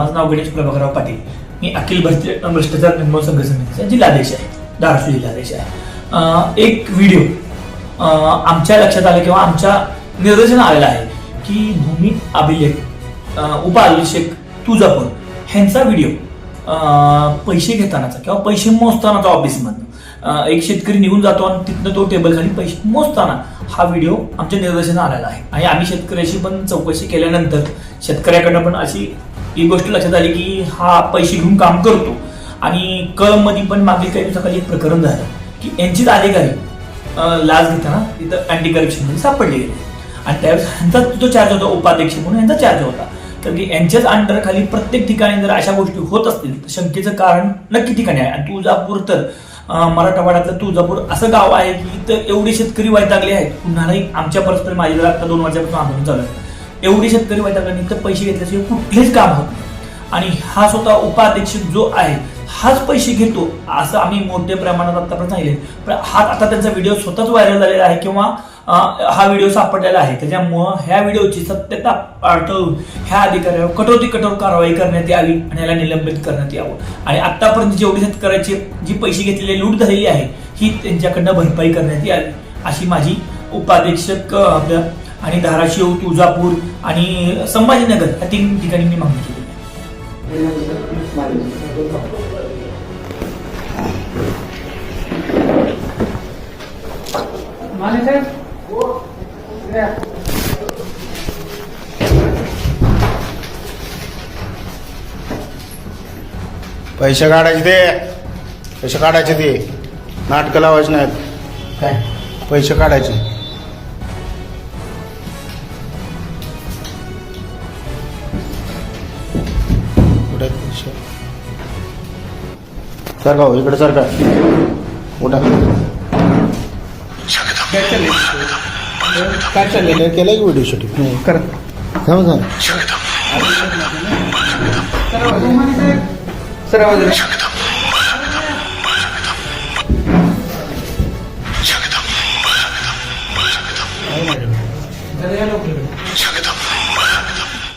माझं नाव गणेश प्रभाकरराव पाटील. मी अखिल भारतीय भ्रष्टाचार निर्मूलन संघ समितीचा जिल्हाध्यक्ष आहे. धाराशिव जिल्हाध्यक्ष आहे. एक व्हिडिओ आमच्या लक्षात आलं किंवा आमच्या निदर्शन आलेलं आहे की भूमी अभिलेख अं, उपअभिषेक तुळजापूर ह्यांचा व्हिडिओ पैसे घेतानाचा किंवा पैसे मोजतानाचा ऑफिसमधनं एक शेतकरी निघून जातो आणि तिथनं तो टेबल खाली पैसे मोजताना हा व्हिडिओ आमच्या निदर्शनात आलेला आहे. आणि आम्ही शेतकऱ्याशी पण चौकशी केल्यानंतर शेतकऱ्याकडनं पण अशी ही गोष्ट लक्षात आली की हा पैसे घेऊन काम करतो. आणि कळममध्ये पण मागील काही दिवसाखाली एक प्रकरण झालं की यांचीच अधिकारी लाज लाच घेताना तिथं अँटी करप्शनमध्ये सापडले गेले. आणि त्यावेळेस ह्यांचा जो चार्ज होता उपाध्यक्ष म्हणून यांचा चार्ज होता. तर की यांच्याच अंडरखाली प्रत्येक ठिकाणी जर अशा गोष्टी होत असतील तर शंकेचं कारण नक्की ठिकाणी आहे. आणि तुळजापूर तर मराठवाड्यातलं तुळजापूर असं गाव आहे की इथं एवढे शेतकरी वैतागले आहेत. पुन्हाही आमच्या परस्पर माझी जर आता दोन वर्षापासून आंदोलन चालू आहे. एवढे शेतकरी वैतागले आणि इथं पैसे घेतल्याशिवाय कुठलेच काम होत नाही. आणि हा स्वतः उपाध्यक्ष जो आहे हाच पैसे घेतो असं आम्ही मोठ्या प्रमाणात आतापर्यंत सांगितले पण हा आता त्यांचा व्हिडिओ स्वतःच व्हायरल झालेला आहे किंवा हा व्हिडिओ सापडलेला आहे. त्याच्यामुळं ह्या व्हिडिओची सत्यता पाठवून ह्या अधिकाऱ्यावर कठोर ती कठोर कारवाई करण्यात यावी आणि याला निलंबित करण्यात यावं. आणि आतापर्यंत जेवढी शेतकऱ्याची जी पैसे घेतलेली लूट झालेली आहे ही त्यांच्याकडनं भरपाई करण्यात यावी अशी माझी उपाधीक्षक आपल्या आणि धाराशिव तुळजापूर आणि संभाजीनगर या तीन ठिकाणी मी मागणी केली. पैसे काढायचे ते. पैसे काढायचे ते. नाटकं लावायचे नाहीत. काय? पैसे काढायचे. कुठे सर का हो इकडे सर उठा. काय चाललंय? केलं की व्हिडिओ शूटिंग करा. सांग सांग सर आवाज